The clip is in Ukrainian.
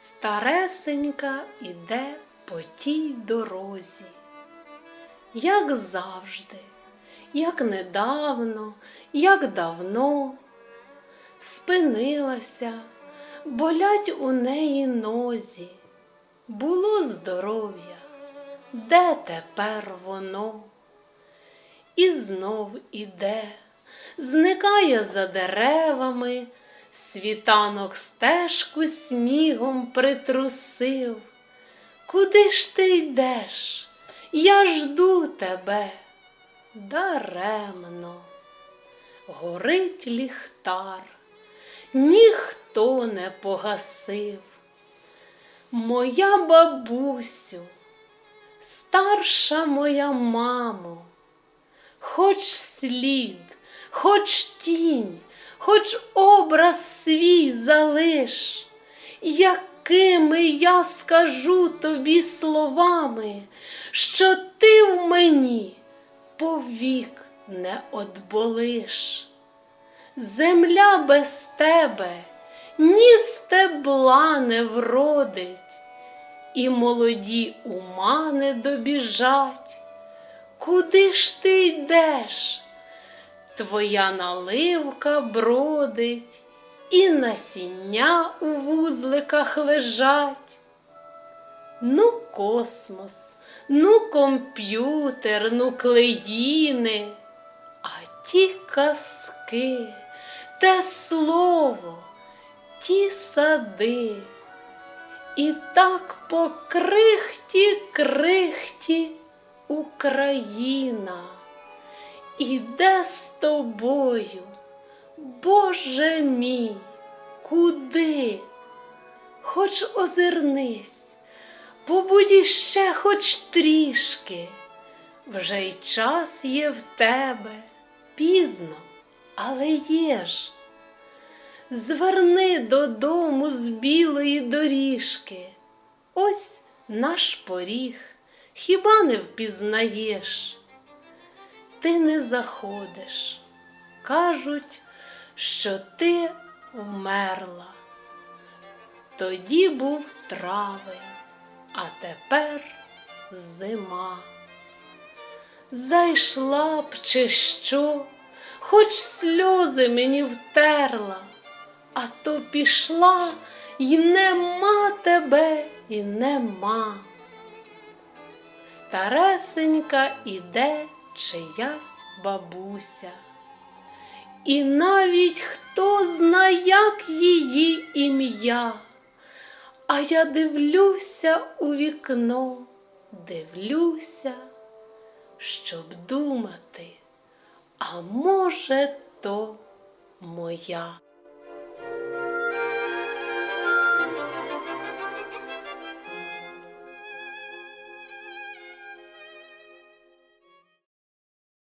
Старесенька іде по тій дорозі, як завжди, як недавно, як давно, спинилася, болять у неї нозі, було здоров'я, де тепер воно? І знов іде, зникає за деревами, світанок стежку снігом притрусив. Куди ж ти йдеш? Я жду тебе даремно. Горить ліхтар, ніхто не погасив. Моя бабусю, старша моя мамо, хоч слід, хоч тінь, хоч образ свій залиш, якими я скажу тобі словами, що ти в мені повік не одболиш. Земля без тебе ні стебла не вродить, і молоді ума не добіжать. Куди ж ти йдеш? Твоя наливка бродить, і насіння у вузликах лежать. Ну, космос, ну, комп'ютер, нуклеїни, а ті казки, те слово, ті сади. І так по крихті крихті Україна іде з тобою, Боже мій, куди? Хоч озирнись, побудь іще хоч трішки, вже й час є в тебе, пізно, але є ж. Зверни додому з білої доріжки, ось наш поріг, хіба не впізнаєш? Ти не заходиш, кажуть, що ти вмерла. Тоді був травень, а тепер зима. Зайшла б чи що, хоч сльози мені втерла, а то пішла й нема тебе, і нема. Старесенька іде чиясь бабуся. І навіть хто зна, як її ім'я. А я дивлюся у вікно, дивлюся, щоб думати, а може, то моя.